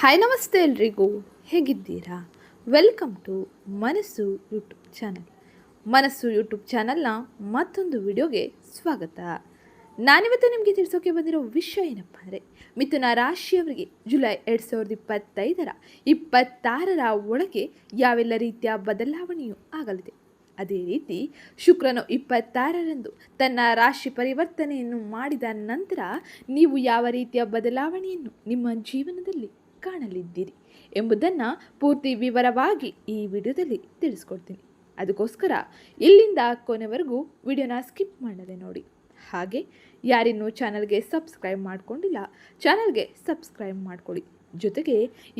Hi ನಮಸ್ತೆ ಎಲ್ರಿಗೂ. ಹೇಗಿದ್ದೀರಾ? Welcome to Manassu YouTube channel Manassu YouTube ಚಾನಲ್ನ ಮತ್ತೊಂದು ವಿಡಿಯೋಗೆ ಸ್ವಾಗತ. ನಾನಿವತ್ತು ನಿಮಗೆ ತಿಳಿಸೋಕೆ ಬಂದಿರೋ ವಿಷಯ ಏನಪ್ಪ ಅಂದರೆ, ಮಿಥುನ ರಾಶಿಯವರಿಗೆ ಜುಲೈ ಎರಡು ಸಾವಿರದ ಇಪ್ಪತ್ತೈದರ ಇಪ್ಪತ್ತಾರರ ಒಳಗೆ ಯಾವೆಲ್ಲ ರೀತಿಯ ಬದಲಾವಣೆಯೂ ಆಗಲಿದೆ. ಅದೇ ರೀತಿ ಶುಕ್ರನು ಇಪ್ಪತ್ತಾರರಂದು ತನ್ನ ರಾಶಿ ಪರಿವರ್ತನೆಯನ್ನು ಮಾಡಿದ ನಂತರ ನೀವು ಯಾವ ರೀತಿಯ ಬದಲಾವಣೆಯನ್ನು ನಿಮ್ಮ ಜೀವನದಲ್ಲಿ ಕಾಣಲಿದ್ದೀರಿ ಎಂಬುದನ್ನು ಪೂರ್ತಿ ವಿವರವಾಗಿ ಈ ವಿಡಿಯೋದಲ್ಲಿ ತಿಳಿಸ್ಕೊಡ್ತೀನಿ. ಅದಕ್ಕೋಸ್ಕರ ಇಲ್ಲಿಂದ ಕೊನೆವರೆಗೂ ವಿಡಿಯೋನ ಸ್ಕಿಪ್ ಮಾಡದೆ ನೋಡಿ. ಹಾಗೆ ಯಾರಿನ್ನೂ ಚಾನಲ್ಗೆ ಸಬ್ಸ್ಕ್ರೈಬ್ ಮಾಡಿಕೊಂಡಿಲ್ಲ, ಚಾನಲ್ಗೆ ಸಬ್ಸ್ಕ್ರೈಬ್ ಮಾಡಿಕೊಳ್ಳಿ. ಜೊತೆಗೆ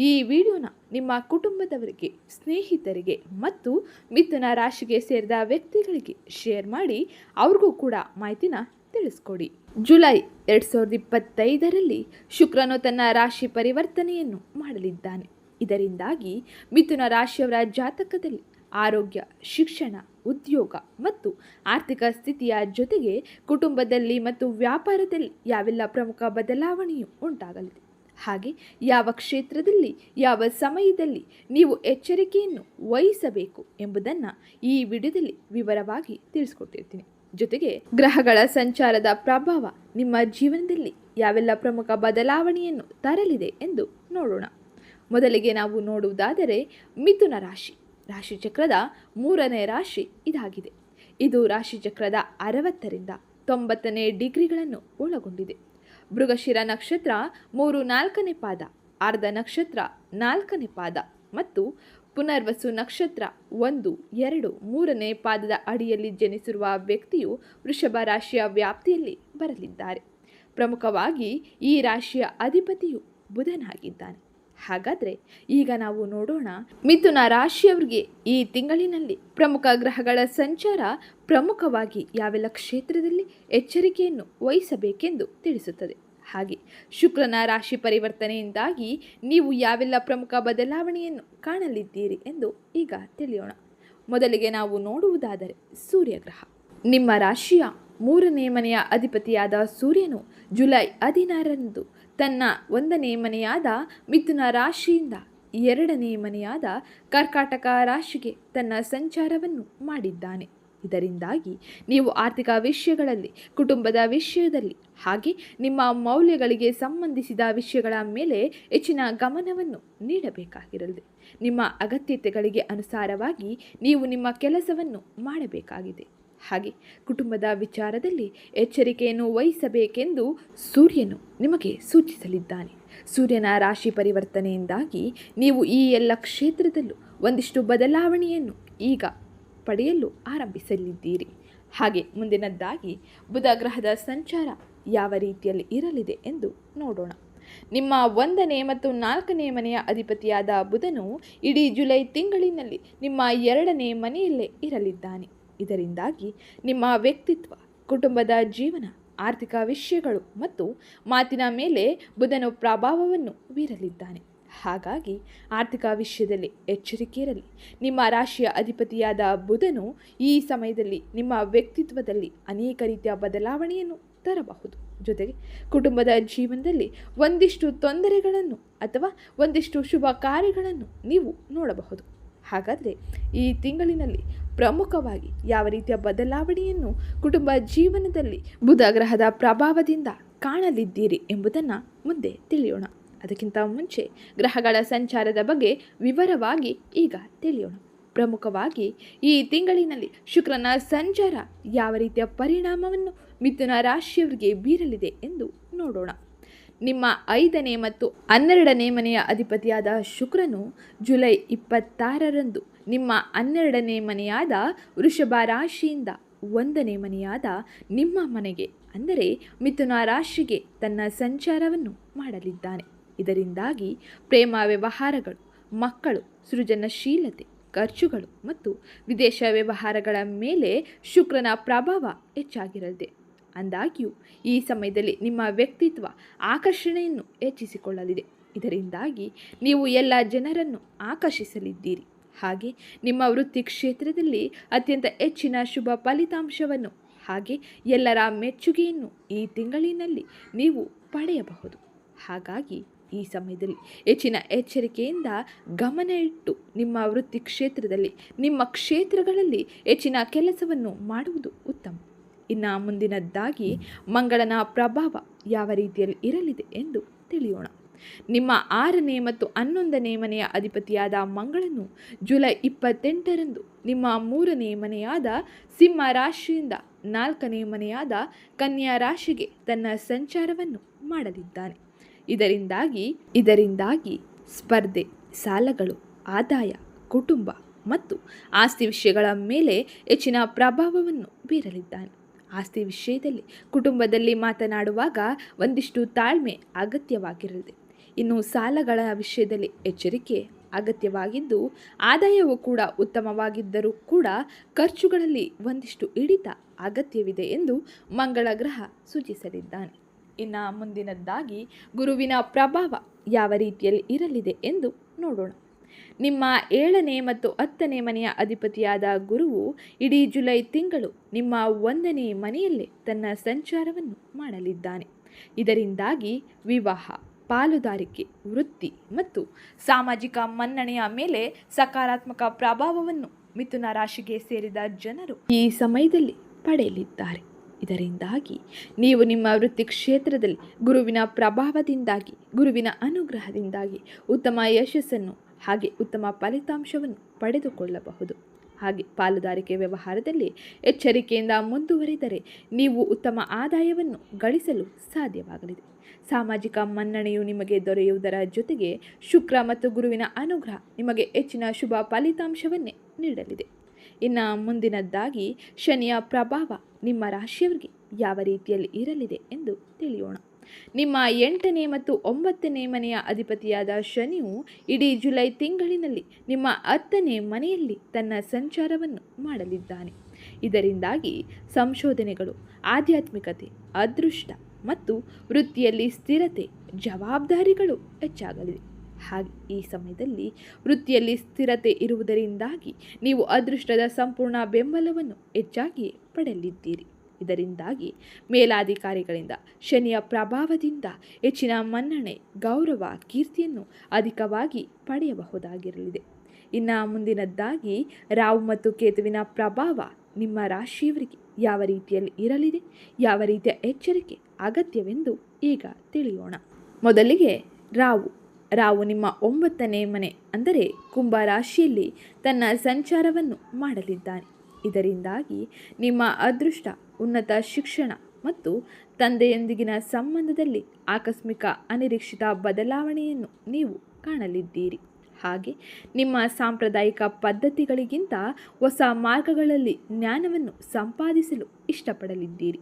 ಈ ವಿಡಿಯೋನ ನಿಮ್ಮ ಕುಟುಂಬದವರಿಗೆ, ಸ್ನೇಹಿತರಿಗೆ ಮತ್ತು ಮಿಥುನ ರಾಶಿಗೆ ಸೇರಿದ ವ್ಯಕ್ತಿಗಳಿಗೆ ಶೇರ್ ಮಾಡಿ, ಅವ್ರಿಗೂ ಕೂಡ ಮಾಹಿತಿನ ತಿಳಿಸ್ಕೊಡಿ. ಜುಲೈ ಎರಡ್ ಸಾವಿರದ ಇಪ್ಪತ್ತೈದರಲ್ಲಿ ಶುಕ್ರನು ತನ್ನ ರಾಶಿ ಪರಿವರ್ತನೆಯನ್ನು ಮಾಡಲಿದ್ದಾನೆ. ಇದರಿಂದಾಗಿ ಮಿಥುನ ರಾಶಿಯವರ ಜಾತಕದಲ್ಲಿ ಆರೋಗ್ಯ, ಶಿಕ್ಷಣ, ಉದ್ಯೋಗ ಮತ್ತು ಆರ್ಥಿಕ ಸ್ಥಿತಿಯ ಜೊತೆಗೆ ಕುಟುಂಬದಲ್ಲಿ ಮತ್ತು ವ್ಯಾಪಾರದಲ್ಲಿ ಯಾವೆಲ್ಲ ಪ್ರಮುಖ ಬದಲಾವಣೆಯು ಉಂಟಾಗಲಿದೆ. ಹಾಗೆ ಯಾವ ಕ್ಷೇತ್ರದಲ್ಲಿ, ಯಾವ ಸಮಯದಲ್ಲಿ ನೀವು ಎಚ್ಚರಿಕೆಯನ್ನು ವಹಿಸಬೇಕು ಎಂಬುದನ್ನು ಈ ವಿಡಿಯೋದಲ್ಲಿ ವಿವರವಾಗಿ ತಿಳಿಸ್ಕೊಟ್ಟಿರ್ತೀನಿ. ಜೊತೆಗೆ ಗ್ರಹಗಳ ಸಂಚಾರದ ಪ್ರಭಾವ ನಿಮ್ಮ ಜೀವನದಲ್ಲಿ ಯಾವೆಲ್ಲ ಪ್ರಮುಖ ಬದಲಾವಣೆಯನ್ನು ತರಲಿದೆ ಎಂದು ನೋಡೋಣ. ಮೊದಲಿಗೆ ನಾವು ನೋಡುವುದಾದರೆ ಮಿಥುನ ರಾಶಿ. ರಾಶಿಚಕ್ರದ ಮೂರನೇ ರಾಶಿ ಇದಾಗಿದೆ. ಇದು ರಾಶಿಚಕ್ರದ ಅರವತ್ತರಿಂದ ತೊಂಬತ್ತನೇ ಡಿಗ್ರಿಗಳನ್ನು ಒಳಗೊಂಡಿದೆ. ಮೃಗಶಿರ ನಕ್ಷತ್ರ ಮೂರು ನಾಲ್ಕನೇ ಪಾದ, ಅರ್ಧ ನಕ್ಷತ್ರ ನಾಲ್ಕನೇ ಪಾದ ಮತ್ತು ಪುನರ್ವಸು ನಕ್ಷತ್ರ ಒಂದು, ಎರಡು, ಮೂರನೇ ಪಾದದ ಅಡಿಯಲ್ಲಿ ಜನಿಸಿರುವ ವ್ಯಕ್ತಿಯು ವೃಷಭ ರಾಶಿಯ ವ್ಯಾಪ್ತಿಯಲ್ಲಿ ಬರಲಿದ್ದಾರೆ. ಪ್ರಮುಖವಾಗಿ ಈ ರಾಶಿಯ ಅಧಿಪತಿಯು ಬುಧನಾಗಿದ್ದಾನೆ. ಹಾಗಾದರೆ ಈಗ ನಾವು ನೋಡೋಣ ಮಿಥುನ ರಾಶಿಯವರಿಗೆ ಈ ತಿಂಗಳಿನಲ್ಲಿ ಪ್ರಮುಖ ಗ್ರಹಗಳ ಸಂಚಾರ ಪ್ರಮುಖವಾಗಿ ಯಾವೆಲ್ಲ ಕ್ಷೇತ್ರದಲ್ಲಿ ಎಚ್ಚರಿಕೆಯನ್ನು ವಹಿಸಬೇಕೆಂದು ತಿಳಿಸುತ್ತದೆ. ಹಾಗೆ ಶುಕ್ರನ ರಾಶಿ ಪರಿವರ್ತನೆಯಿಂದಾಗಿ ನೀವು ಯಾವೆಲ್ಲ ಪ್ರಮುಖ ಬದಲಾವಣೆಯನ್ನು ಕಾಣಲಿದ್ದೀರಿ ಎಂದು ಈಗ ತಿಳಿಯೋಣ. ಮೊದಲಿಗೆ ನಾವು ನೋಡುವುದಾದರೆ ಸೂರ್ಯಗ್ರಹ. ನಿಮ್ಮ ರಾಶಿಯ ಮೂರನೇ ಮನೆಯ ಅಧಿಪತಿಯಾದ ಸೂರ್ಯನು ಜುಲೈ ಹದಿನಾರರಂದು ತನ್ನ ಒಂದನೇ ಮನೆಯಾದ ಮಿಥುನ ರಾಶಿಯಿಂದ ಎರಡನೇ ಮನೆಯಾದ ಕರ್ಕಾಟಕ ರಾಶಿಗೆ ತನ್ನ ಸಂಚಾರವನ್ನು ಮಾಡಿದ್ದಾನೆ. ಇದರಿಂದಾಗಿ ನೀವು ಆರ್ಥಿಕ ವಿಷಯಗಳಲ್ಲಿ, ಕುಟುಂಬದ ವಿಷಯದಲ್ಲಿ, ಹಾಗೆ ನಿಮ್ಮ ಮೌಲ್ಯಗಳಿಗೆ ಸಂಬಂಧಿಸಿದ ವಿಷಯಗಳ ಮೇಲೆ ಹೆಚ್ಚಿನ ಗಮನವನ್ನು ನೀಡಬೇಕಾಗಿರಲಿದೆ ನಿಮ್ಮ ಅಗತ್ಯತೆಗಳಿಗೆ ಅನುಸಾರವಾಗಿ ನೀವು ನಿಮ್ಮ ಕೆಲಸವನ್ನು ಮಾಡಬೇಕಾಗಿದೆ. ಹಾಗೆ ಕುಟುಂಬದ ವಿಚಾರದಲ್ಲಿ ಎಚ್ಚರಿಕೆಯನ್ನು ವಹಿಸಬೇಕೆಂದು ಸೂರ್ಯನು ನಿಮಗೆ ಸೂಚಿಸಲಿದ್ದಾನೆ. ಸೂರ್ಯನ ರಾಶಿ ಪರಿವರ್ತನೆಯಿಂದಾಗಿ ನೀವು ಈ ಎಲ್ಲ ಕ್ಷೇತ್ರದಲ್ಲೂ ಒಂದಿಷ್ಟು ಬದಲಾವಣೆಯನ್ನು ಈಗ ಪಡೆಯಲು ಆರಂಭಿಸಲಿದ್ದೀರಿ. ಹಾಗೆ ಮುಂದಿನದ್ದಾಗಿ ಬುಧ ಗ್ರಹದ ಸಂಚಾರ ಯಾವ ರೀತಿಯಲ್ಲಿ ಇರಲಿದೆ ಎಂದು ನೋಡೋಣ. ನಿಮ್ಮ ಒಂದನೇ ಮತ್ತು ನಾಲ್ಕನೇ ಮನೆಯ ಅಧಿಪತಿಯಾದ ಬುಧನು ಇಡೀ ಜುಲೈ ತಿಂಗಳಿನಲ್ಲಿ ನಿಮ್ಮ ಎರಡನೇ ಮನೆಯಲ್ಲೇ ಇರಲಿದ್ದಾನೆ. ಇದರಿಂದಾಗಿ ನಿಮ್ಮ ವ್ಯಕ್ತಿತ್ವ, ಕುಟುಂಬದ ಜೀವನ, ಆರ್ಥಿಕ ವಿಷಯಗಳು ಮತ್ತು ಮಾತಿನ ಮೇಲೆ ಬುಧನು ಪ್ರಭಾವವನ್ನು ಬೀರಲಿದ್ದಾನೆ. ಹಾಗಾಗಿ ಆರ್ಥಿಕ ವಿಷಯದಲ್ಲಿ ಎಚ್ಚರಿಕೆ ಇರಲಿ. ನಿಮ್ಮ ರಾಶಿಯ ಅಧಿಪತಿಯಾದ ಬುಧನು ಈ ಸಮಯದಲ್ಲಿ ನಿಮ್ಮ ವ್ಯಕ್ತಿತ್ವದಲ್ಲಿ ಅನೇಕ ರೀತಿಯ ಬದಲಾವಣೆಯನ್ನು ತರಬಹುದು. ಜೊತೆಗೆ ಕುಟುಂಬದ ಜೀವನದಲ್ಲಿ ಒಂದಿಷ್ಟು ತೊಂದರೆಗಳನ್ನು ಅಥವಾ ಒಂದಿಷ್ಟು ಶುಭ ಕಾರ್ಯಗಳನ್ನು ನೀವು ನೋಡಬಹುದು. ಹಾಗಾದರೆ ಈ ತಿಂಗಳಿನಲ್ಲಿ ಪ್ರಮುಖವಾಗಿ ಯಾವ ರೀತಿಯ ಬದಲಾವಣೆಯನ್ನು ಕುಟುಂಬ ಜೀವನದಲ್ಲಿ ಬುಧ ಗ್ರಹದ ಪ್ರಭಾವದಿಂದ ಕಾಣಲಿದ್ದೀರಿ ಎಂಬುದನ್ನು ಮುಂದೆ ತಿಳಿಯೋಣ. ಅದಕ್ಕಿಂತ ಮುಂಚೆ ಗ್ರಹಗಳ ಸಂಚಾರದ ಬಗ್ಗೆ ವಿವರವಾಗಿ ಈಗ ತಿಳಿಯೋಣ. ಪ್ರಮುಖವಾಗಿ ಈ ತಿಂಗಳಿನಲ್ಲಿ ಶುಕ್ರನ ಸಂಚಾರ ಯಾವ ರೀತಿಯ ಪರಿಣಾಮವನ್ನು ಮಿಥುನ ರಾಶಿಯವರಿಗೆ ಬೀರಲಿದೆ ಎಂದು ನೋಡೋಣ. ನಿಮ್ಮ ಐದನೇ ಮತ್ತು ಹನ್ನೆರಡನೇ ಮನೆಯ ಅಧಿಪತಿಯಾದ ಶುಕ್ರನು ಜುಲೈ ಇಪ್ಪತ್ತಾರರಂದು ನಿಮ್ಮ ಹನ್ನೆರಡನೇ ಮನೆಯಾದ ವೃಷಭ ರಾಶಿಯಿಂದ ಒಂದನೇ ಮನೆಯಾದ ನಿಮ್ಮ ಮನೆಗೆ, ಅಂದರೆ ಮಿಥುನ ರಾಶಿಗೆ ತನ್ನ ಸಂಚಾರವನ್ನು ಮಾಡಲಿದ್ದಾನೆ. ಇದರಿಂದಾಗಿ ಪ್ರೇಮ ವ್ಯವಹಾರಗಳು, ಮಕ್ಕಳು, ಸೃಜನಶೀಲತೆ, ಖರ್ಚುಗಳು ಮತ್ತು ವಿದೇಶ ವ್ಯವಹಾರಗಳ ಮೇಲೆ ಶುಕ್ರನ ಪ್ರಭಾವ ಹೆಚ್ಚಾಗಿರಲಿದೆ. ಅಂದಾಗ್ಯೂ, ಈ ಸಮಯದಲ್ಲಿ ನಿಮ್ಮ ವ್ಯಕ್ತಿತ್ವ ಆಕರ್ಷಣೆಯನ್ನು ಹೆಚ್ಚಿಸಿಕೊಳ್ಳಲಿದೆ. ಇದರಿಂದಾಗಿ ನೀವು ಎಲ್ಲ ಜನರನ್ನು ಆಕರ್ಷಿಸಲಿದ್ದೀರಿ. ಹಾಗೆ ನಿಮ್ಮ ವೃತ್ತಿ ಕ್ಷೇತ್ರದಲ್ಲಿ ಅತ್ಯಂತ ಹೆಚ್ಚಿನ ಶುಭ ಫಲಿತಾಂಶವನ್ನು ಹಾಗೆ ಎಲ್ಲರ ಮೆಚ್ಚುಗೆಯನ್ನು ಈ ತಿಂಗಳಿನಲ್ಲಿ ನೀವು ಪಡೆಯಬಹುದು. ಹಾಗಾಗಿ ಈ ಸಮಯದಲ್ಲಿ. ಹೆಚ್ಚಿನ ಎಚ್ಚರಿಕೆಯಿಂದ ಗಮನ ಇಟ್ಟು ನಿಮ್ಮ ವೃತ್ತಿ ಕ್ಷೇತ್ರದಲ್ಲಿ, ನಿಮ್ಮ ಕ್ಷೇತ್ರಗಳಲ್ಲಿ ಹೆಚ್ಚಿನ ಕೆಲಸವನ್ನು ಮಾಡುವುದು ಉತ್ತಮ. ಇನ್ನು ಮುಂದಿನದ್ದಾಗಿ ಮಂಗಳನ ಪ್ರಭಾವ ಯಾವ ರೀತಿಯಲ್ಲಿ ಇರಲಿದೆ ಎಂದು ತಿಳಿಯೋಣ. ನಿಮ್ಮ ಆರನೇ ಮತ್ತು ಹನ್ನೊಂದನೇ ಮನೆಯ ಅಧಿಪತಿಯಾದ ಮಂಗಳನು ಜುಲೈ ಇಪ್ಪತ್ತೆಂಟರಂದು ನಿಮ್ಮ ಮೂರನೇ ಮನೆಯಾದ ಸಿಂಹ ರಾಶಿಯಿಂದ ನಾಲ್ಕನೇ ಮನೆಯಾದ ಕನ್ಯಾ ರಾಶಿಗೆ ತನ್ನ ಸಂಚಾರವನ್ನು ಮಾಡಲಿದ್ದಾನೆ. ಇದರಿಂದಾಗಿ ಇದರಿಂದಾಗಿ ಸ್ಪರ್ಧೆ, ಸಾಲಗಳು, ಆದಾಯ, ಕುಟುಂಬ ಮತ್ತು ಆಸ್ತಿ ವಿಷಯಗಳ ಮೇಲೆ ಹೆಚ್ಚಿನ ಪ್ರಭಾವವನ್ನು ಬೀರಲಿದ್ದಾನೆ. ಆಸ್ತಿ ವಿಷಯದಲ್ಲಿ ಕುಟುಂಬದಲ್ಲಿ ಮಾತನಾಡುವಾಗ ಒಂದಿಷ್ಟು ತಾಳ್ಮೆ ಅಗತ್ಯವಾಗಿರಲಿದೆ. ಇನ್ನು ಸಾಲಗಳ ವಿಷಯದಲ್ಲಿ ಎಚ್ಚರಿಕೆ ಅಗತ್ಯವಾಗಿದ್ದು, ಆದಾಯವು ಕೂಡ ಉತ್ತಮವಾಗಿದ್ದರೂ ಕೂಡ ಖರ್ಚುಗಳಲ್ಲಿ ಒಂದಿಷ್ಟು ಹಿಡಿತ ಅಗತ್ಯವಿದೆ ಎಂದು ಮಂಗಳ ಗ್ರಹ ಸೂಚಿಸಲಿದ್ದಾನೆ. ಇನ್ನು ಮುಂದಿನದ್ದಾಗಿ ಗುರುವಿನ ಪ್ರಭಾವ ಯಾವ ರೀತಿಯಲ್ಲಿ ಇರಲಿದೆ ಎಂದು ನೋಡೋಣ. ನಿಮ್ಮ ಏಳನೇ ಮತ್ತು ಹತ್ತನೇ ಮನೆಯ ಅಧಿಪತಿಯಾದ ಗುರುವು ಇಡೀ ಜುಲೈ ತಿಂಗಳು ನಿಮ್ಮ ಒಂದನೇ ಮನೆಯಲ್ಲೇ ತನ್ನ ಸಂಚಾರವನ್ನು ಮಾಡಲಿದ್ದಾನೆ. ಇದರಿಂದಾಗಿ ವಿವಾಹ, ಪಾಲುದಾರಿಕೆ, ವೃತ್ತಿ ಮತ್ತು ಸಾಮಾಜಿಕ ಮನ್ನಣೆಯ ಮೇಲೆ ಸಕಾರಾತ್ಮಕ ಪ್ರಭಾವವನ್ನು ಮಿಥುನ ರಾಶಿಗೆ ಸೇರಿದ ಜನರು ಈ ಸಮಯದಲ್ಲಿ ಪಡೆಯಲಿದ್ದಾರೆ. ಇದರಿಂದಾಗಿ ನೀವು ನಿಮ್ಮ ವೃತ್ತಿ ಕ್ಷೇತ್ರದಲ್ಲಿ ಗುರುವಿನ ಪ್ರಭಾವದಿಂದಾಗಿ, ಗುರುವಿನ ಅನುಗ್ರಹದಿಂದಾಗಿ ಉತ್ತಮ ಯಶಸ್ಸನ್ನು ಹಾಗೆ ಉತ್ತಮ ಫಲಿತಾಂಶವನ್ನು ಪಡೆದುಕೊಳ್ಳಬಹುದು. ಹಾಗೆ ಪಾಲುದಾರಿಕೆ ವ್ಯವಹಾರದಲ್ಲಿ ಎಚ್ಚರಿಕೆಯಿಂದ ಮುಂದುವರಿದರೆ ನೀವು ಉತ್ತಮ ಆದಾಯವನ್ನು ಗಳಿಸಲು ಸಾಧ್ಯವಾಗಲಿದೆ. ಸಾಮಾಜಿಕ ಮನ್ನಣೆಯು ನಿಮಗೆ ದೊರೆಯುವುದರ ಜೊತೆಗೆ ಶುಕ್ರ ಮತ್ತು ಗುರುವಿನ ಅನುಗ್ರಹ ನಿಮಗೆ ಹೆಚ್ಚಿನ ಶುಭ ಫಲಿತಾಂಶವನ್ನೇ ನೀಡಲಿದೆ. ಇನ್ನು ಮುಂದಿನದ್ದಾಗಿ ಶನಿಯ ಪ್ರಭಾವ ನಿಮ್ಮ ರಾಶಿಯವರಿಗೆ ಯಾವ ರೀತಿಯಲ್ಲಿ ಇರಲಿದೆ ಎಂದು ತಿಳಿಯೋಣ. ನಿಮ್ಮ ಎಂಟನೇ ಮತ್ತು ಒಂಬತ್ತನೇ ಮನೆಯ ಅಧಿಪತಿಯಾದ ಶನಿಯು ಇಡೀ ಜುಲೈ ತಿಂಗಳಿನಲ್ಲಿ ನಿಮ್ಮ ಹತ್ತನೇ ಮನೆಯಲ್ಲಿ ತನ್ನ ಸಂಚಾರವನ್ನು ಮಾಡಲಿದ್ದಾನೆ. ಇದರಿಂದಾಗಿ ಸಂಶೋಧನೆಗಳು, ಆಧ್ಯಾತ್ಮಿಕತೆ, ಅದೃಷ್ಟ ಮತ್ತು ವೃತ್ತಿಯಲ್ಲಿ ಸ್ಥಿರತೆ, ಜವಾಬ್ದಾರಿಗಳು ಹೆಚ್ಚಾಗಲಿದೆ ಹಾಗೆ ಈ ಸಮಯದಲ್ಲಿ ವೃತ್ತಿಯಲ್ಲಿ ಸ್ಥಿರತೆ ಇರುವುದರಿಂದಾಗಿ ನೀವು ಅದೃಷ್ಟದ ಸಂಪೂರ್ಣ ಬೆಂಬಲವನ್ನು ಹೆಚ್ಚಾಗಿ ಪಡೆಯಲಿದ್ದೀರಿ ಇದರಿಂದಾಗಿ ಮೇಲಾಧಿಕಾರಿಗಳಿಂದ ಶನಿಯ ಪ್ರಭಾವದಿಂದ ಹೆಚ್ಚಿನ ಮನ್ನಣೆ, ಗೌರವ, ಕೀರ್ತಿಯನ್ನು ಅಧಿಕವಾಗಿ ಪಡೆಯಬಹುದಾಗಿರಲಿದೆ. ಇನ್ನು ಮುಂದಿನದ್ದಾಗಿ ರಾವು ಮತ್ತು ಕೇತುವಿನ ಪ್ರಭಾವ ನಿಮ್ಮ ರಾಶಿಯವರಿಗೆ ಯಾವ ರೀತಿಯಲ್ಲಿ ಇರಲಿದೆ, ಯಾವ ರೀತಿಯ ಎಚ್ಚರಿಕೆ, ಅಗತ್ಯವೆಂದು ಈಗ ತಿಳಿಯೋಣ. ಮೊದಲಿಗೆ ರಾವು ರಾವು ನಿಮ್ಮ ಒಂಬತ್ತನೇ ಮನೆ, ಅಂದರೆ ಕುಂಭ ರಾಶಿಯಲ್ಲಿ ತನ್ನ ಸಂಚಾರವನ್ನು ಮಾಡಲಿದ್ದಾನೆ. ಇದರಿಂದಾಗಿ ನಿಮ್ಮ ಅದೃಷ್ಟ, ಉನ್ನತ ಶಿಕ್ಷಣ ಮತ್ತು ತಂದೆಯೊಂದಿಗಿನ ಸಂಬಂಧದಲ್ಲಿ ಆಕಸ್ಮಿಕ ಅನಿರೀಕ್ಷಿತ ಬದಲಾವಣೆಯನ್ನು ನೀವು ಕಾಣಲಿದ್ದೀರಿ. ಹಾಗೆ ನಿಮ್ಮ ಸಾಂಪ್ರದಾಯಿಕ ಪದ್ಧತಿಗಳಿಗಿಂತ ಹೊಸ ಮಾರ್ಗಗಳಲ್ಲಿ ಜ್ಞಾನವನ್ನು ಸಂಪಾದಿಸಲು ಇಷ್ಟಪಡಲಿದ್ದೀರಿ.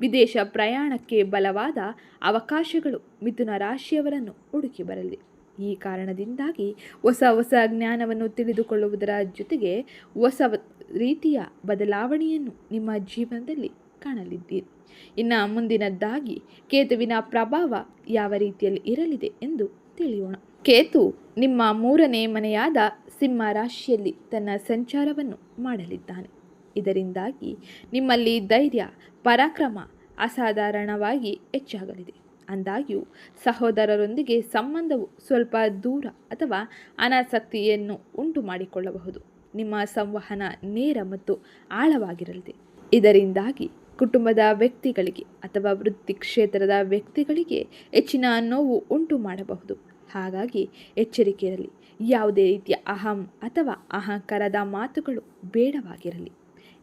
ವಿದೇಶ ಪ್ರಯಾಣಕ್ಕೆ ಬಲವಾದ ಅವಕಾಶಗಳು ಮಿಥುನ ರಾಶಿಯವರನ್ನು ಹುಡುಕಿ ಬರಲಿ. ಈ ಕಾರಣದಿಂದಾಗಿ ಹೊಸ ಹೊಸ ಜ್ಞಾನವನ್ನು ತಿಳಿದುಕೊಳ್ಳುವುದರ ಜೊತೆಗೆ ಹೊಸ ರೀತಿಯ ಬದಲಾವಣೆಯನ್ನು ನಿಮ್ಮ ಜೀವನದಲ್ಲಿ ಕಾಣಲಿದ್ದೀರಿ. ಇನ್ನು ಮುಂದಿನದ್ದಾಗಿ ಕೇತುವಿನ ಪ್ರಭಾವ ಯಾವ ರೀತಿಯಲ್ಲಿ ಇರಲಿದೆ ಎಂದು ತಿಳಿಯೋಣ. ಕೇತು ನಿಮ್ಮ ಮೂರನೇ ಮನೆಯಾದ ಸಿಂಹ ರಾಶಿಯಲ್ಲಿ ತನ್ನ ಸಂಚಾರವನ್ನು ಮಾಡಲಿದ್ದಾನೆ. ಇದರಿಂದಾಗಿ ನಿಮ್ಮಲ್ಲಿ ಧೈರ್ಯ, ಪರಾಕ್ರಮ ಅಸಾಧಾರಣವಾಗಿ ಹೆಚ್ಚಾಗಲಿದೆ. ಅಂದಾಗ್ಯೂ ಸಹೋದರರೊಂದಿಗೆ ಸಂಬಂಧವು ಸ್ವಲ್ಪ ದೂರ ಅಥವಾ ಅನಾಸಕ್ತಿಯನ್ನು ಉಂಟು ಮಾಡಿಕೊಳ್ಳಬಹುದು ನಿಮ್ಮ ಸಂವಹನ ನೇರ ಮತ್ತು ಆಳವಾಗಿರಲಿದೆ. ಇದರಿಂದಾಗಿ ಕುಟುಂಬದ ವ್ಯಕ್ತಿಗಳಿಗೆ ಅಥವಾ ವೃತ್ತಿ ಕ್ಷೇತ್ರದ ವ್ಯಕ್ತಿಗಳಿಗೆ ಹೆಚ್ಚಿನ ನೋವು ಉಂಟು ಮಾಡಬಹುದು ಹಾಗಾಗಿ ಎಚ್ಚರಿಕೆ ಇರಲಿ ಯಾವುದೇ ರೀತಿಯ ಅಹಂ ಅಥವಾ ಅಹಂಕಾರದ ಮಾತುಗಳು ಬೇಡವಾಗಿರಲಿ.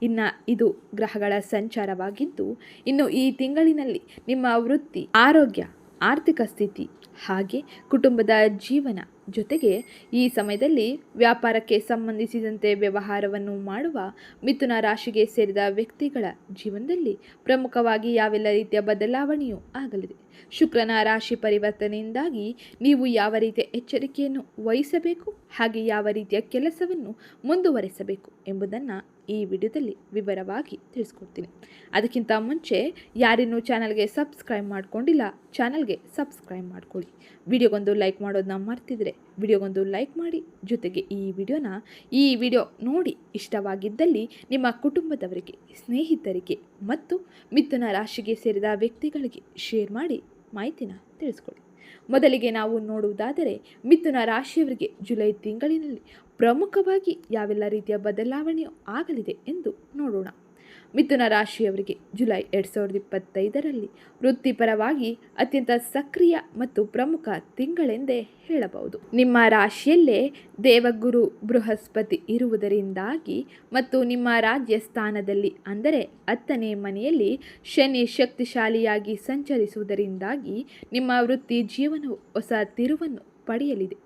ಇನ್ನು ಇದು ಗ್ರಹಗಳ ಸಂಚಾರವಾಗಿದ್ದು ಇನ್ನು ಈ ತಿಂಗಳಿನಲ್ಲಿ ನಿಮ್ಮ ವೃತ್ತಿ ಆರೋಗ್ಯ ಆರ್ಥಿಕ ಸ್ಥಿತಿ ಹಾಗೆ ಕುಟುಂಬದ ಜೀವನ ಜೊತೆಗೆ ಈ ಸಮಯದಲ್ಲಿ ವ್ಯಾಪಾರಕ್ಕೆ ಸಂಬಂಧಿಸಿದಂತೆ ವ್ಯವಹಾರವನ್ನು ಮಾಡುವ ಮಿಥುನ ರಾಶಿಗೆ ಸೇರಿದ ವ್ಯಕ್ತಿಗಳ ಜೀವನದಲ್ಲಿ ಪ್ರಮುಖವಾಗಿ ಯಾವೆಲ್ಲ ರೀತಿಯ ಬದಲಾವಣೆಯೂ ಆಗಲಿದೆ. ಶುಕ್ರನ ರಾಶಿ ಪರಿವರ್ತನೆಯಿಂದಾಗಿ ನೀವು ಯಾವ ರೀತಿಯ ಎಚ್ಚರಿಕೆಯನ್ನು ವಹಿಸಬೇಕು, ಹಾಗೆ ಯಾವ ರೀತಿಯ ಕೆಲಸವನ್ನು ಮುಂದುವರೆಸಬೇಕು ಎಂಬುದನ್ನು ಈ ವಿಡಿಯೋದಲ್ಲಿ ವಿವರವಾಗಿ ತಿಳಿಸ್ಕೊಡ್ತೀನಿ. ಅದಕ್ಕಿಂತ ಮುಂಚೆ ಯಾರಿನ್ನೂ ಚಾನಲ್ಗೆ ಸಬ್ಸ್ಕ್ರೈಬ್ ಮಾಡ್ಕೊಂಡಿಲ್ಲ, ಚಾನಲ್ಗೆ ಸಬ್ಸ್ಕ್ರೈಬ್ ಮಾಡ್ಕೊಳ್ಳಿ. ವಿಡಿಯೋಗೊಂದು ಲೈಕ್ ಮಾಡೋದನ್ನ ಮರ್ತಿದ್ರೆ ವಿಡಿಯೋಗೊಂದು ಲೈಕ್ ಮಾಡಿ. ಜೊತೆಗೆ ಈ ವಿಡಿಯೋನ ಈ ವಿಡಿಯೋ ನೋಡಿ ಇಷ್ಟವಾಗಿದ್ದಲ್ಲಿ ನಿಮ್ಮ ಕುಟುಂಬದವರಿಗೆ, ಸ್ನೇಹಿತರಿಗೆ ಮತ್ತು ಮಿಥುನ ರಾಶಿಗೆ ಸೇರಿದ ವ್ಯಕ್ತಿಗಳಿಗೆ ಶೇರ್ ಮಾಡಿ ಮಾಹಿತಿನ ತಿಳಿಸ್ಕೊಳ್ಳಿ. ಮೊದಲಿಗೆ ನಾವು ನೋಡುವುದಾದರೆ ಮಿಥುನ ರಾಶಿಯವರಿಗೆ ಜುಲೈ ತಿಂಗಳಿನಲ್ಲಿ ಪ್ರಮುಖವಾಗಿ ಯಾವೆಲ್ಲ ರೀತಿಯ ಬದಲಾವಣೆಯೂ ಆಗಲಿದೆ ಎಂದು ನೋಡೋಣ. ಮಿಥುನ ರಾಶಿಯವರಿಗೆ ಜುಲೈ ಎರಡು ಸಾವಿರದ ಇಪ್ಪತ್ತೈದರಲ್ಲಿ ವೃತ್ತಿಪರವಾಗಿ ಅತ್ಯಂತ ಸಕ್ರಿಯ ಮತ್ತು ಪ್ರಮುಖ ತಿಂಗಳೆಂದೇ ಹೇಳಬಹುದು. ನಿಮ್ಮ ರಾಶಿಯಲ್ಲೇ ದೇವಗುರು ಬೃಹಸ್ಪತಿ ಇರುವುದರಿಂದಾಗಿ ಮತ್ತು ನಿಮ್ಮ ರಾಜ್ಯ ಸ್ಥಾನದಲ್ಲಿ ಅಂದರೆ ಹತ್ತನೇ ಮನೆಯಲ್ಲಿ ಶನಿ ಶಕ್ತಿಶಾಲಿಯಾಗಿ ಸಂಚರಿಸುವುದರಿಂದಾಗಿ ನಿಮ್ಮ ವೃತ್ತಿ ಜೀವನವು ಹೊಸ ತಿರುವನ್ನು ಪಡೆಯಲಿದೆ.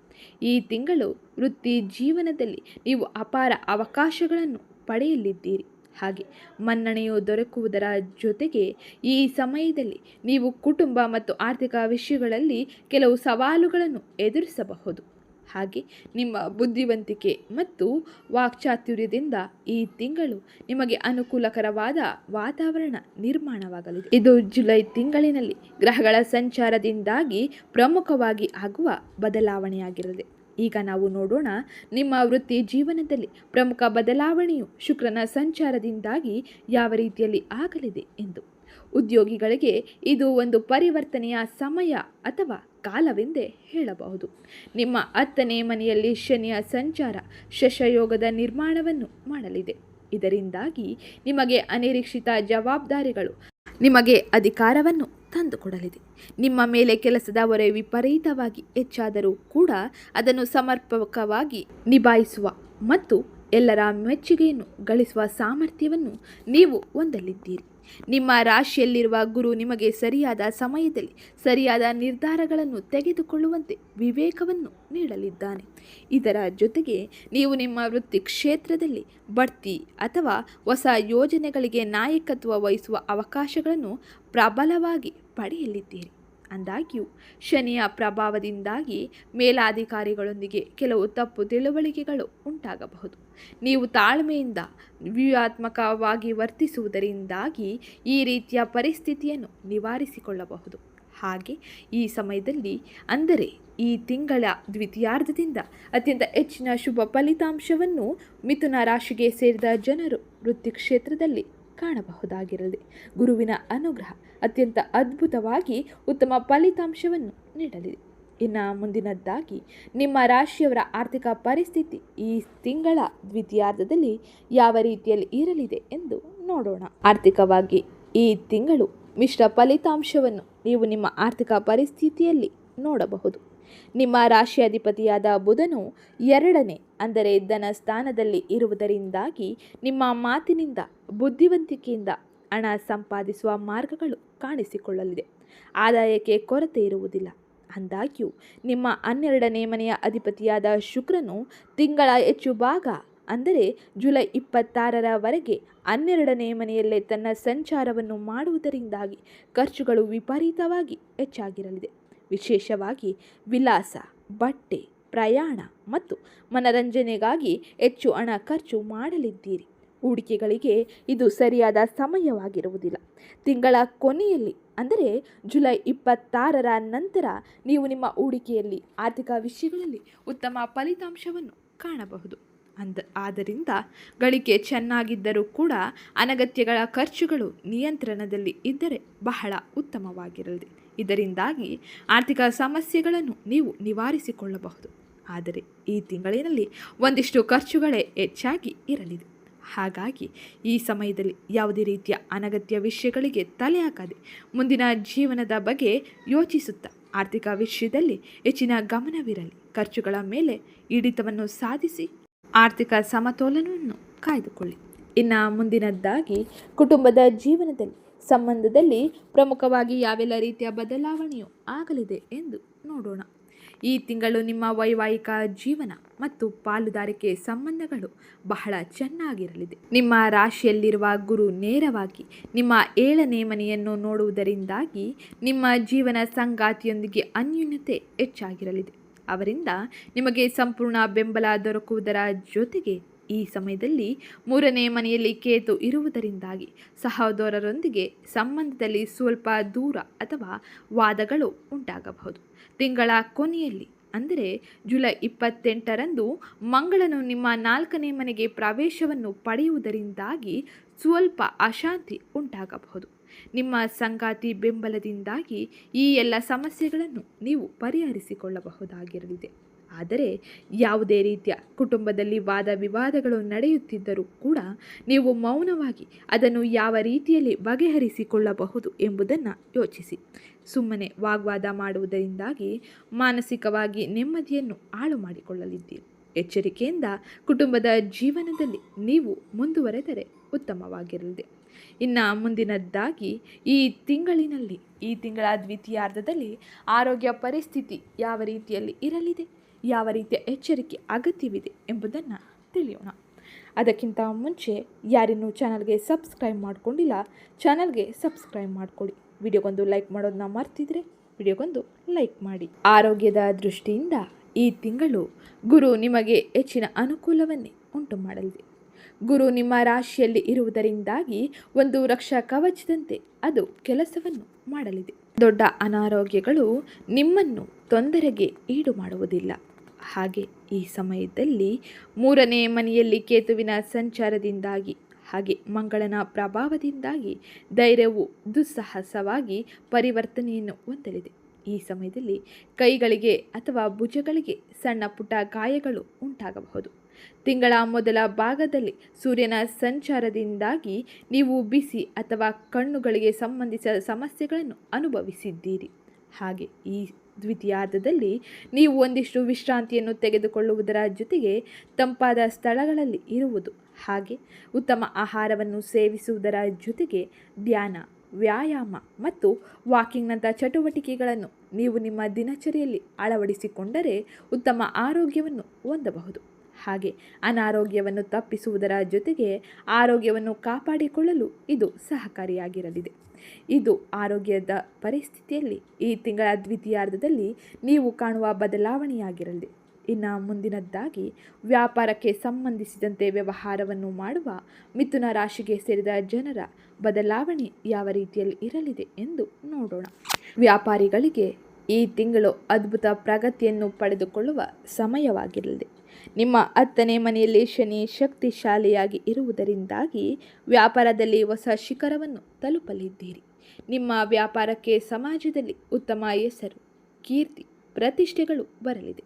ಈ ತಿಂಗಳು ವೃತ್ತಿ ಜೀವನದಲ್ಲಿ ನೀವು ಅಪಾರ ಅವಕಾಶಗಳನ್ನು ಪಡೆಯಲಿದ್ದೀರಿ. ಹಾಗೆ ಮನ್ನಣೆಯು ದೊರಕುವುದರ ಜೊತೆಗೆ ಈ ಸಮಯದಲ್ಲಿ ನೀವು ಕುಟುಂಬ ಮತ್ತು ಆರ್ಥಿಕ ವಿಷಯಗಳಲ್ಲಿ ಕೆಲವು ಸವಾಲುಗಳನ್ನು ಎದುರಿಸಬಹುದು. ಹಾಗೆ ನಿಮ್ಮ ಬುದ್ಧಿವಂತಿಕೆ ಮತ್ತು ವಾಕ್ಚಾತುರ್ಯದಿಂದ ಈ ತಿಂಗಳು ನಿಮಗೆ ಅನುಕೂಲಕರವಾದ ವಾತಾವರಣ ನಿರ್ಮಾಣವಾಗಲಿದೆ. ಇದು ಜುಲೈ ತಿಂಗಳಿನಲ್ಲಿ ಗ್ರಹಗಳ ಸಂಚಾರದಿಂದಾಗಿ ಪ್ರಮುಖವಾಗಿ ಆಗುವ ಬದಲಾವಣೆಯಾಗಿರಲಿದೆ. ಈಗ ನಾವು ನೋಡೋಣ ನಿಮ್ಮ ವೃತ್ತಿ ಜೀವನದಲ್ಲಿ ಪ್ರಮುಖ ಬದಲಾವಣೆಯು ಶುಕ್ರನ ಸಂಚಾರದಿಂದಾಗಿ ಯಾವ ರೀತಿಯಲ್ಲಿ ಆಗಲಿದೆ ಎಂದು. ಉದ್ಯೋಗಿಗಳಿಗೆ ಇದು ಒಂದು ಪರಿವರ್ತನೆಯ ಸಮಯ ಅಥವಾ ಕಾಲವೆಂದೇ ಹೇಳಬಹುದು. ನಿಮ್ಮ ಹತ್ತನೇ ಮನೆಯಲ್ಲಿ ಶನಿಯ ಸಂಚಾರ ಶಶಯೋಗದ ನಿರ್ಮಾಣವನ್ನು ಮಾಡಲಿದೆ. ಇದರಿಂದಾಗಿ ನಿಮಗೆ ಅನಿರೀಕ್ಷಿತ ಜವಾಬ್ದಾರಿಗಳು, ನಿಮಗೆ ಅಧಿಕಾರವನ್ನು ತಂದುಕೊಡಲಿದೆ ನಿಮ್ಮ ಮೇಲೆ ಕೆಲಸದ ಹೊರೆ ವಿಪರೀತವಾಗಿ ಹೆಚ್ಚಾದರೂ ಕೂಡ ಅದನ್ನು ಸಮರ್ಪಕವಾಗಿ ನಿಭಾಯಿಸುವ ಮತ್ತು ಎಲ್ಲರ ಮೆಚ್ಚುಗೆಯನ್ನು ಗಳಿಸುವ ಸಾಮರ್ಥ್ಯವನ್ನು ನೀವು ಹೊಂದಲಿದ್ದೀರಿ. ನಿಮ್ಮ ರಾಶಿಯಲ್ಲಿರುವ ಗುರು ನಿಮಗೆ ಸರಿಯಾದ ಸಮಯದಲ್ಲಿ ಸರಿಯಾದ ನಿರ್ಧಾರಗಳನ್ನು ತೆಗೆದುಕೊಳ್ಳುವಂತೆ ವಿವೇಕವನ್ನು ನೀಡಲಿದ್ದಾನೆ. ಇದರ ಜೊತೆಗೆ ನೀವು ನಿಮ್ಮ ವೃತ್ತಿ ಕ್ಷೇತ್ರದಲ್ಲಿ ಬಡ್ತಿ ಅಥವಾ ಹೊಸ ಯೋಜನೆಗಳಿಗೆ ನಾಯಕತ್ವ ವಹಿಸುವ ಅವಕಾಶಗಳನ್ನು ಪ್ರಬಲವಾಗಿ ಪಡೆಯಲಿದ್ದೀರಿ. ಅಂದಾಗ್ಯೂ, ಶನಿಯ ಪ್ರಭಾವದಿಂದಾಗಿ ಮೇಲಾಧಿಕಾರಿಗಳೊಂದಿಗೆ ಕೆಲವು ತಪ್ಪು ತಿಳುವಳಿಕೆಗಳು ಉಂಟಾಗಬಹುದು. ನೀವು ತಾಳ್ಮೆಯಿಂದ ವ್ಯೂಹಾತ್ಮಕವಾಗಿ ವರ್ತಿಸುವುದರಿಂದಾಗಿ ಈ ರೀತಿಯ ಪರಿಸ್ಥಿತಿಯನ್ನು ನಿವಾರಿಸಿಕೊಳ್ಳಬಹುದು. ಹಾಗೆ ಈ ಸಮಯದಲ್ಲಿ, ಅಂದರೆ ಈ ತಿಂಗಳ ದ್ವಿತೀಯಾರ್ಧದಿಂದ ಅತ್ಯಂತ ಹೆಚ್ಚಿನ ಶುಭ ಫಲಿತಾಂಶವನ್ನು ಮಿಥುನ ರಾಶಿಗೆ ಸೇರಿದ ಜನರು ವೃತ್ತಿ ಕ್ಷೇತ್ರದಲ್ಲಿ ಕಾಣಬಹುದಾಗಿರಲಿದೆ ಗುರುವಿನ ಅನುಗ್ರಹ ಅತ್ಯಂತ ಅದ್ಭುತವಾಗಿ ಉತ್ತಮ ಫಲಿತಾಂಶವನ್ನು ನೀಡಲಿದೆ ಇನ್ನು ಮುಂದಿನದ್ದಾಗಿ, ನಿಮ್ಮ ರಾಶಿಯವರ ಆರ್ಥಿಕ ಪರಿಸ್ಥಿತಿ ಈ ತಿಂಗಳ ದ್ವಿತೀಯಾರ್ಧದಲ್ಲಿ ಯಾವ ರೀತಿಯಲ್ಲಿ ಇರಲಿದೆ ಎಂದು ನೋಡೋಣ. ಆರ್ಥಿಕವಾಗಿ ಈ ತಿಂಗಳು ಮಿಶ್ರ ಫಲಿತಾಂಶವನ್ನು ನೀವು ನಿಮ್ಮ ಆರ್ಥಿಕ ಪರಿಸ್ಥಿತಿಯಲ್ಲಿ ನೋಡಬಹುದು. ನಿಮ್ಮ ರಾಶಿಯಾಧಿಪತಿಯಾದ ಬುಧನು ಎರಡನೇ, ಅಂದರೆ ಧನ ಸ್ಥಾನದಲ್ಲಿ ಇರುವುದರಿಂದಾಗಿ ನಿಮ್ಮ ಮಾತಿನಿಂದ, ಬುದ್ಧಿವಂತಿಕೆಯಿಂದ ಹಣ ಸಂಪಾದಿಸುವ ಮಾರ್ಗಗಳು ಕಾಣಿಸಿಕೊಳ್ಳಲಿದೆ. ಆದಾಯಕ್ಕೆ ಕೊರತೆ ಇರುವುದಿಲ್ಲ. ಅಂದಾಗ್ಯೂ, ನಿಮ್ಮ ಹನ್ನೆರಡನೇ ಮನೆಯ ಅಧಿಪತಿಯಾದ ಶುಕ್ರನು ತಿಂಗಳ ಹೆಚ್ಚು ಭಾಗ, ಅಂದರೆ ಜುಲೈ ಇಪ್ಪತ್ತಾರರವರೆಗೆ ಹನ್ನೆರಡನೇ ಮನೆಯಲ್ಲೇ ತನ್ನ ಸಂಚಾರವನ್ನು ಮಾಡುವುದರಿಂದಾಗಿ ಖರ್ಚುಗಳು ವಿಪರೀತವಾಗಿ ಹೆಚ್ಚಾಗಿರಲಿದೆ. ವಿಶೇಷವಾಗಿ ವಿಲಾಸ ಬಟ್ಟೆ, ಪ್ರಯಾಣ ಮತ್ತು ಮನರಂಜನೆಗಾಗಿ ಹೆಚ್ಚು ಹಣ ಖರ್ಚು ಮಾಡಲಿದ್ದೀರಿ. ಹೂಡಿಕೆಗಳಿಗೆ ಇದು ಸರಿಯಾದ ಸಮಯವಾಗಿರುವುದಿಲ್ಲ. ತಿಂಗಳ ಕೊನೆಯಲ್ಲಿ, ಅಂದರೆ ಜುಲೈ ಇಪ್ಪತ್ತಾರರ ನಂತರ ನೀವು ನಿಮ್ಮ ಹೂಡಿಕೆಯಲ್ಲಿ ಆರ್ಥಿಕ ವಿಷಯಗಳಲ್ಲಿ ಉತ್ತಮ ಫಲಿತಾಂಶವನ್ನು ಕಾಣಬಹುದು. ಅಂದ, ಆದ್ದರಿಂದ ಗಳಿಕೆ ಚೆನ್ನಾಗಿದ್ದರೂ ಕೂಡ ಅನಗತ್ಯಗಳ ಖರ್ಚುಗಳು ನಿಯಂತ್ರಣದಲ್ಲಿ ಇದ್ದರೆ ಬಹಳ ಉತ್ತಮವಾಗಿರಲಿದೆ ಇದರಿಂದಾಗಿ ಆರ್ಥಿಕ ಸಮಸ್ಯೆಗಳನ್ನು ನೀವು ನಿವಾರಿಸಿಕೊಳ್ಳಬಹುದು. ಆದರೆ ಈ ತಿಂಗಳಿನಲ್ಲಿ ಒಂದಿಷ್ಟು ಖರ್ಚುಗಳೇ ಹೆಚ್ಚಾಗಿ ಇರಲಿದೆ. ಹಾಗಾಗಿ ಈ ಸಮಯದಲ್ಲಿ ಯಾವುದೇ ರೀತಿಯ ಅನಗತ್ಯ ವಿಷಯಗಳಿಗೆ ತಲೆ ಹಾಕದೆ ಮುಂದಿನ ಜೀವನದ ಬಗ್ಗೆ ಯೋಚಿಸುತ್ತಾ ಆರ್ಥಿಕ ವಿಷಯದಲ್ಲಿ ಹೆಚ್ಚಿನ ಗಮನವಿರಲಿ. ಖರ್ಚುಗಳ ಮೇಲೆ ಹಿಡಿತವನ್ನು ಸಾಧಿಸಿ ಆರ್ಥಿಕ ಸಮತೋಲನವನ್ನು ಕಾಯ್ದುಕೊಳ್ಳಿ. ಇನ್ನು ಮುಂದಿನದ್ದಾಗಿ ಕುಟುಂಬದ ಜೀವನದಲ್ಲಿ ಸಂಬಂಧದಲ್ಲಿ ಪ್ರಮುಖವಾಗಿ ಯಾವೆಲ್ಲ ರೀತಿಯ ಬದಲಾವಣೆಯು ಆಗಲಿದೆ ಎಂದು ನೋಡೋಣ. ಈ ತಿಂಗಳು ನಿಮ್ಮ ವೈವಾಹಿಕ ಜೀವನ ಮತ್ತು ಪಾಲುದಾರಿಕೆ ಸಂಬಂಧಗಳು ಬಹಳ ಚೆನ್ನಾಗಿರಲಿದೆ. ನಿಮ್ಮ ರಾಶಿಯಲ್ಲಿರುವ ಗುರು ನೇರವಾಗಿ ನಿಮ್ಮ ಏಳನೇ ಮನೆಯನ್ನು ನೋಡುವುದರಿಂದಾಗಿ ನಿಮ್ಮ ಜೀವನ ಸಂಗಾತಿಯೊಂದಿಗೆ ಅನ್ಯೂನ್ಯತೆ ಹೆಚ್ಚಾಗಿರಲಿದೆ. ಅವರಿಂದ ನಿಮಗೆ ಸಂಪೂರ್ಣ ಬೆಂಬಲ ದೊರಕುವುದರ ಜೊತೆಗೆ ಈ ಸಮಯದಲ್ಲಿ ಮೂರನೇ ಮನೆಯಲ್ಲಿ ಕೇತು ಇರುವುದರಿಂದಾಗಿ ಸಹೋದರರೊಂದಿಗೆ ಸಂಬಂಧದಲ್ಲಿ ಸ್ವಲ್ಪ ದೂರ ಅಥವಾ ವಾದಗಳು ಉಂಟಾಗಬಹುದು. ತಿಂಗಳ ಕೊನೆಯಲ್ಲಿ, ಅಂದರೆ ಜುಲೈ ಇಪ್ಪತ್ತೆಂಟರಂದು ಮಂಗಳನು ನಿಮ್ಮ ನಾಲ್ಕನೇ ಮನೆಗೆ ಪ್ರವೇಶವನ್ನು ಪಡೆಯುವುದರಿಂದಾಗಿ ಸ್ವಲ್ಪ ಅಶಾಂತಿ ಉಂಟಾಗಬಹುದು. ನಿಮ್ಮ ಸಂಗಾತಿ ಬೆಂಬಲದಿಂದಾಗಿ ಈ ಎಲ್ಲ ಸಮಸ್ಯೆಗಳನ್ನು ನೀವು ಪರಿಹರಿಸಿಕೊಳ್ಳಬಹುದಾಗಿರಲಿದೆ. ಆದರೆ ಯಾವುದೇ ರೀತಿಯ ಕುಟುಂಬದಲ್ಲಿ ವಾದ ವಿವಾದಗಳು ನಡೆಯುತ್ತಿದ್ದರೂ ಕೂಡ ನೀವು ಮೌನವಾಗಿ ಅದನ್ನು ಯಾವ ರೀತಿಯಲ್ಲಿ ಬಗೆಹರಿಸಿಕೊಳ್ಳಬಹುದು ಎಂಬುದನ್ನು ಯೋಚಿಸಿ. ಸುಮ್ಮನೆ ವಾಗ್ವಾದ ಮಾಡುವುದರಿಂದಾಗಿ ಮಾನಸಿಕವಾಗಿ ನೆಮ್ಮದಿಯನ್ನು ಹಾಳು ಮಾಡಿಕೊಳ್ಳಲಿದ್ದೀರಿ. ಎಚ್ಚರಿಕೆಯಿಂದ ಕುಟುಂಬದ ಜೀವನದಲ್ಲಿ ನೀವು ಮುಂದುವರೆದರೆ ಉತ್ತಮವಾಗಿರಲಿದೆ. ಇನ್ನು ಮುಂದಿನದ್ದಾಗಿ ಈ ತಿಂಗಳಿನಲ್ಲಿ, ಈ ತಿಂಗಳ ದ್ವಿತೀಯಾರ್ಧದಲ್ಲಿ ಆರೋಗ್ಯ ಪರಿಸ್ಥಿತಿ ಯಾವ ರೀತಿಯಲ್ಲಿ ಇರಲಿದೆ? ಯಾವ ರೀತಿಯ ಎಚ್ಚರಿಕೆ, ಅಗತ್ಯವಿದೆ ಎಂಬುದನ್ನು ತಿಳಿಯೋಣ. ಅದಕ್ಕಿಂತ ಮುಂಚೆ ಯಾರಿನ್ನೂ ಚಾನಲ್ಗೆ ಸಬ್ಸ್ಕ್ರೈಬ್ ಮಾಡಿಕೊಂಡಿಲ್ಲ, ಚಾನಲ್ಗೆ ಸಬ್ಸ್ಕ್ರೈಬ್ ಮಾಡಿಕೊಳ್ಳಿ. ವಿಡಿಯೋಗೊಂದು ಲೈಕ್ ಮಾಡೋದನ್ನ ಮರ್ತಿದ್ರೆ ವಿಡಿಯೋಗೊಂದು ಲೈಕ್ ಮಾಡಿ. ಆರೋಗ್ಯದ ದೃಷ್ಟಿಯಿಂದ ಈ ತಿಂಗಳು ಗುರು ನಿಮಗೆ ಹೆಚ್ಚಿನ ಅನುಕೂಲವನ್ನೇ ಉಂಟು ಮಾಡಲಿದೆ. ಗುರು ನಿಮ್ಮ ರಾಶಿಯಲ್ಲಿ ಇರುವುದರಿಂದಾಗಿ ಒಂದು ರಕ್ಷಾ ಕವಚದಂತೆ ಅದು ಕೆಲಸವನ್ನು ಮಾಡಲಿದೆ. ದೊಡ್ಡ ಅನಾರೋಗ್ಯಗಳು ನಿಮ್ಮನ್ನು ತೊಂದರೆಗೆ ಈಡು ಮಾಡುವುದಿಲ್ಲ. ಹಾಗೆ ಈ ಸಮಯದಲ್ಲಿ ಮೂರನೇ ಮನೆಯಲ್ಲಿ ಕೇತುವಿನ ಸಂಚಾರದಿಂದಾಗಿ, ಹಾಗೆ ಮಂಗಳನ ಪ್ರಭಾವದಿಂದಾಗಿ ಧೈರ್ಯವು ದುಸ್ಸಾಹಸವಾಗಿ ಪರಿವರ್ತನೆಯನ್ನು ಹೊಂದಲಿದೆ. ಈ ಸಮಯದಲ್ಲಿ ಕೈಗಳಿಗೆ ಅಥವಾ ಭುಜಗಳಿಗೆ ಸಣ್ಣ ಪುಟ್ಟ ಗಾಯಗಳು ಉಂಟಾಗಬಹುದು. ತಿಂಗಳ ಮೊದಲ ಭಾಗದಲ್ಲಿ ಸೂರ್ಯನ ಸಂಚಾರದಿಂದಾಗಿ ನೀವು ಬಿಸಿ ಅಥವಾ ಕಣ್ಣುಗಳಿಗೆ ಸಂಬಂಧಿಸಿದ ಸಮಸ್ಯೆಗಳನ್ನು ಅನುಭವಿಸಿದ್ದೀರಿ. ಹಾಗೆ ಈ ದ್ವಿತೀಯಾರ್ಧದಲ್ಲಿ ನೀವು ಒಂದಿಷ್ಟು ವಿಶ್ರಾಂತಿಯನ್ನು ತೆಗೆದುಕೊಳ್ಳುವುದರ ಜೊತೆಗೆ ತಂಪಾದ ಸ್ಥಳಗಳಲ್ಲಿ ಇರುವುದು. ಹಾಗೆ ಉತ್ತಮ ಆಹಾರವನ್ನು ಸೇವಿಸುವುದರ ಜೊತೆಗೆ ಧ್ಯಾನ, ವ್ಯಾಯಾಮ ಮತ್ತು ವಾಕಿಂಗ್ನಂಥ ಚಟುವಟಿಕೆಗಳನ್ನು ನೀವು ನಿಮ್ಮ ದಿನಚರಿಯಲ್ಲಿ ಅಳವಡಿಸಿಕೊಂಡರೆ ಉತ್ತಮ ಆರೋಗ್ಯವನ್ನು ಹೊಂದಬಹುದು. ಹಾಗೆ ಅನಾರೋಗ್ಯವನ್ನು ತಪ್ಪಿಸುವುದರ ಜೊತೆಗೆ ಆರೋಗ್ಯವನ್ನು ಕಾಪಾಡಿಕೊಳ್ಳಲು ಇದು ಸಹಕಾರಿಯಾಗಿರಲಿದೆ. ಇದು ಆರೋಗ್ಯದ ಪರಿಸ್ಥಿತಿಯಲ್ಲಿ ಈ ತಿಂಗಳ ದ್ವಿತೀಯಾರ್ಧದಲ್ಲಿ ನೀವು ಕಾಣುವ ಬದಲಾವಣೆಯಾಗಿರಲಿದೆ. ಇನ್ನು ಮುಂದಿನದ್ದಾಗಿ ವ್ಯಾಪಾರಕ್ಕೆ ಸಂಬಂಧಿಸಿದಂತೆ ವ್ಯವಹಾರವನ್ನು ಮಾಡುವ ಮಿಥುನ ರಾಶಿಗೆ ಸೇರಿದ ಜನರ ಬದಲಾವಣೆ ಯಾವ ರೀತಿಯಲ್ಲಿ ಇರಲಿದೆ ಎಂದು ನೋಡೋಣ. ವ್ಯಾಪಾರಿಗಳಿಗೆ ಈ ತಿಂಗಳು ಅದ್ಭುತ ಪ್ರಗತಿಯನ್ನು ಪಡೆದುಕೊಳ್ಳುವ ಸಮಯವಾಗಿರಲಿದೆ ನಿಮ್ಮ ಹತ್ತನೇ ಮನೆಯಲ್ಲಿ ಶನಿ ಶಕ್ತಿಶಾಲಿಯಾಗಿ ಇರುವುದರಿಂದಾಗಿ ವ್ಯಾಪಾರದಲ್ಲಿ ಹೊಸ ಶಿಖರವನ್ನು ತಲುಪಲಿದ್ದೀರಿ. ನಿಮ್ಮ ವ್ಯಾಪಾರಕ್ಕೆ ಸಮಾಜದಲ್ಲಿ ಉತ್ತಮ ಹೆಸರು, ಕೀರ್ತಿ, ಪ್ರತಿಷ್ಠೆಗಳು ಬರಲಿದೆ.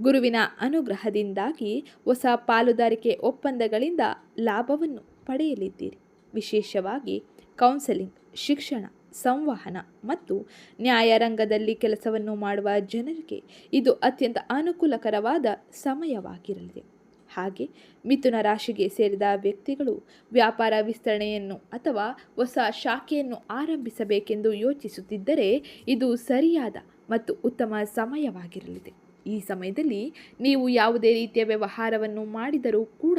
ಗುರುವಿನ ಅನುಗ್ರಹದಿಂದಾಗಿ ಹೊಸ ಪಾಲುದಾರಿಕೆ ಒಪ್ಪಂದಗಳಿಂದ ಲಾಭವನ್ನು ಪಡೆಯಲಿದ್ದೀರಿ. ವಿಶೇಷವಾಗಿ ಕೌನ್ಸೆಲಿಂಗ್, ಶಿಕ್ಷಣ ಸಂವಹನ ಮತ್ತು ನ್ಯಾಯರಂಗದಲ್ಲಿ ಕೆಲಸವನ್ನು ಮಾಡುವ ಜನರಿಗೆ ಇದು ಅತ್ಯಂತ ಅನುಕೂಲಕರವಾದ ಸಮಯವಾಗಿರಲಿದೆ. ಹಾಗೆ ಮಿಥುನ ರಾಶಿಗೆ ಸೇರಿದ ವ್ಯಕ್ತಿಗಳು ವ್ಯಾಪಾರ ವಿಸ್ತರಣೆಯನ್ನು ಅಥವಾ ಹೊಸ ಶಾಖೆಯನ್ನು ಆರಂಭಿಸಬೇಕೆಂದು ಯೋಚಿಸುತ್ತಿದ್ದರೆ ಇದು ಸರಿಯಾದ ಮತ್ತು ಉತ್ತಮ ಸಮಯವಾಗಿರಲಿದೆ. ಈ ಸಮಯದಲ್ಲಿ ನೀವು ಯಾವುದೇ ರೀತಿಯ ವ್ಯವಹಾರವನ್ನು ಮಾಡಿದರೂ ಕೂಡ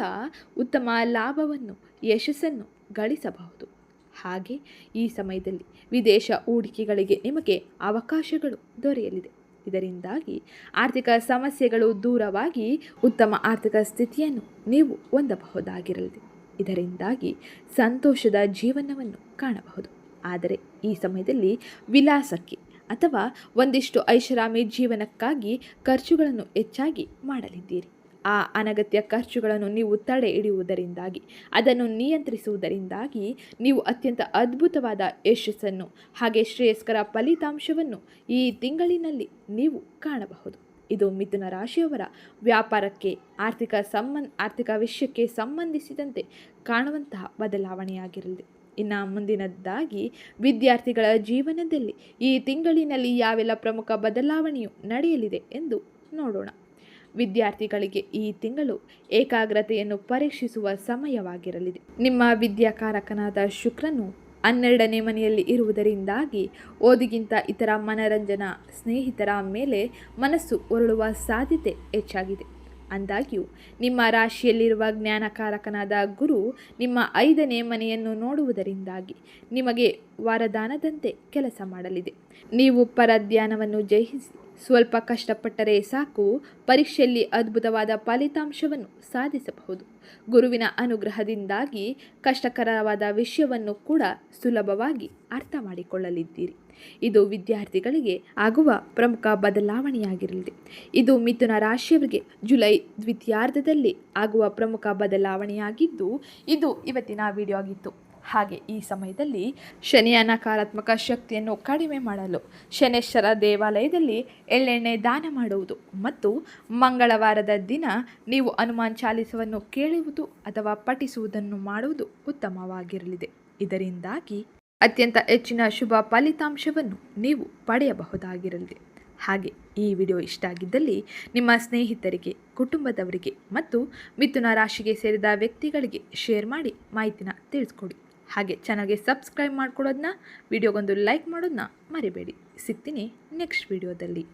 ಉತ್ತಮ ಲಾಭವನ್ನು, ಯಶಸ್ಸನ್ನು ಗಳಿಸಬಹುದು. ಹಾಗೆ ಈ ಸಮಯದಲ್ಲಿ ವಿದೇಶ ಹೂಡಿಕೆಗಳಿಗೆ ನಿಮಗೆ ಅವಕಾಶಗಳು ದೊರೆಯಲಿದೆ. ಇದರಿಂದಾಗಿ ಆರ್ಥಿಕ ಸಮಸ್ಯೆಗಳು ದೂರವಾಗಿ ಉತ್ತಮ ಆರ್ಥಿಕ ಸ್ಥಿತಿಯನ್ನು ನೀವು ಹೊಂದಬಹುದಾಗಿರಲಿದೆ. ಇದರಿಂದಾಗಿ ಸಂತೋಷದ ಜೀವನವನ್ನು ಕಾಣಬಹುದು. ಆದರೆ ಈ ಸಮಯದಲ್ಲಿ ವಿಲಾಸಕ್ಕೆ ಅಥವಾ ಒಂದಿಷ್ಟು ಐಷಾರಾಮಿ ಜೀವನಕ್ಕಾಗಿ ಖರ್ಚುಗಳನ್ನು ಹೆಚ್ಚಾಗಿ ಮಾಡಲಿದ್ದೀರಿ. ಆ ಅನಗತ್ಯ ಖರ್ಚುಗಳನ್ನು ನೀವು ತಡೆ ಹಿಡಿಯುವುದರಿಂದಾಗಿ ಅದನ್ನು ನಿಯಂತ್ರಿಸುವುದರಿಂದಾಗಿ ನೀವು ಅತ್ಯಂತ ಅದ್ಭುತವಾದ ಯಶಸ್ಸನ್ನು ಹಾಗೆ ಶ್ರೇಯಸ್ಕರ ಫಲಿತಾಂಶವನ್ನು ಈ ತಿಂಗಳಿನಲ್ಲಿ ನೀವು ಕಾಣಬಹುದು. ಇದು ಮಿಥುನ ರಾಶಿಯವರ ವ್ಯಾಪಾರಕ್ಕೆ, ಆರ್ಥಿಕ ಸಂಬಂಧ, ಆರ್ಥಿಕ ವಿಷಯಕ್ಕೆ ಸಂಬಂಧಿಸಿದಂತೆ ಕಾಣುವಂತಹ ಬದಲಾವಣೆಯಾಗಿರಲಿದೆ ಇನ್ನು ಮುಂದಿನದ್ದಾಗಿ ವಿದ್ಯಾರ್ಥಿಗಳ ಜೀವನದಲ್ಲಿ ಈ ತಿಂಗಳಿನಲ್ಲಿ ಯಾವೆಲ್ಲ ಪ್ರಮುಖ ಬದಲಾವಣೆಯು ನಡೆಯಲಿದೆ ಎಂದು ನೋಡೋಣ. ವಿದ್ಯಾರ್ಥಿಗಳಿಗೆ ಈ ತಿಂಗಳು ಏಕಾಗ್ರತೆಯನ್ನು ಪರೀಕ್ಷಿಸುವ ಸಮಯವಾಗಿರಲಿದೆ. ನಿಮ್ಮ ವಿದ್ಯಾಕಾರಕನಾದ ಶುಕ್ರನು ಹನ್ನೆರಡನೇ ಮನೆಯಲ್ಲಿ ಇರುವುದರಿಂದಾಗಿ ಓದಿಗಿಂತ ಇತರ ಮನರಂಜನಾ ಸ್ನೇಹಿತರ ಮೇಲೆ ಮನಸ್ಸು ಹೊರಳುವ ಸಾಧ್ಯತೆ ಹೆಚ್ಚಾಗಿದೆ. ಅಂದಾಗ್ಯೂ, ನಿಮ್ಮ ರಾಶಿಯಲ್ಲಿರುವ ಜ್ಞಾನಕಾರಕನಾದ ಗುರು ನಿಮ್ಮ ಐದನೇ ಮನೆಯನ್ನು ನೋಡುವುದರಿಂದಾಗಿ ನಿಮಗೆ ವರದಾನದಂತೆ ಕೆಲಸ ಮಾಡಲಿದೆ. ನೀವು ಪರಧ್ಯಾನವನ್ನು ಜಯಿಸಿ ಸ್ವಲ್ಪ ಕಷ್ಟಪಟ್ಟರೆ ಸಾಕು, ಪರೀಕ್ಷೆಯಲ್ಲಿ ಅದ್ಭುತವಾದ ಫಲಿತಾಂಶವನ್ನು ಸಾಧಿಸಬಹುದು. ಗುರುವಿನ ಅನುಗ್ರಹದಿಂದಾಗಿ ಕಷ್ಟಕರವಾದ ವಿಷಯವನ್ನು ಕೂಡ ಸುಲಭವಾಗಿ ಅರ್ಥ ಮಾಡಿಕೊಳ್ಳಲಿದ್ದೀರಿ. ಇದು ವಿದ್ಯಾರ್ಥಿಗಳಿಗೆ ಆಗುವ ಪ್ರಮುಖ ಬದಲಾವಣೆಯಾಗಿರಲಿದೆ. ಇದು ಮಿಥುನ ರಾಶಿಯವರಿಗೆ ಜುಲೈ ದ್ವಿತೀಯಾರ್ಧದಲ್ಲಿ ಆಗುವ ಪ್ರಮುಖ ಬದಲಾವಣೆಯಾಗಿದ್ದು, ಇದು ಇವತ್ತಿನ ವಿಡಿಯೋ ಆಗಿತ್ತು. ಹಾಗೆ ಈ ಸಮಯದಲ್ಲಿ ಶನಿಯ ನಕಾರಾತ್ಮಕ ಶಕ್ತಿಯನ್ನು ಕಡಿಮೆ ಮಾಡಲು ಶನೇಶ್ವರ ದೇವಾಲಯದಲ್ಲಿ ಎಳ್ಳೆಣ್ಣೆ ದಾನ ಮಾಡುವುದು ಮತ್ತು ಮಂಗಳವಾರದ ದಿನ ನೀವು ಹನುಮಾನ್ ಚಾಲಿಸವನ್ನು ಕೇಳುವುದು ಅಥವಾ ಪಠಿಸುವುದನ್ನು ಮಾಡುವುದು ಉತ್ತಮವಾಗಿರಲಿದೆ. ಇದರಿಂದಾಗಿ ಅತ್ಯಂತ ಹೆಚ್ಚಿನ ಶುಭ ಫಲಿತಾಂಶವನ್ನು ನೀವು ಪಡೆಯಬಹುದಾಗಿರಲಿದೆ. ಹಾಗೆ ಈ ವಿಡಿಯೋ ಇಷ್ಟ ಆಗಿದ್ದಲ್ಲಿ ನಿಮ್ಮ ಸ್ನೇಹಿತರಿಗೆ, ಕುಟುಂಬದವರಿಗೆ ಮತ್ತು ಮಿಥುನ ರಾಶಿಗೆ ಸೇರಿದ ವ್ಯಕ್ತಿಗಳಿಗೆ ಶೇರ್ ಮಾಡಿ ಮಾಹಿತಿನ ತಿಳಿಸ್ಕೊಡಿ. ಹಾಗೆ ಚಾನಲ್ಗೆ ಸಬ್ಸ್ಕ್ರೈಬ್ ಮಾಡ್ಕೊಳ್ಳೋದನ್ನ ವಿಡಿಯೋಗೊಂದು ಲೈಕ್ ಮಾಡೋದನ್ನ ಮರಿಬೇಡಿ. ಸಿಗ್ತೀನಿ ನೆಕ್ಸ್ಟ್ ವಿಡಿಯೋದಲ್ಲಿ.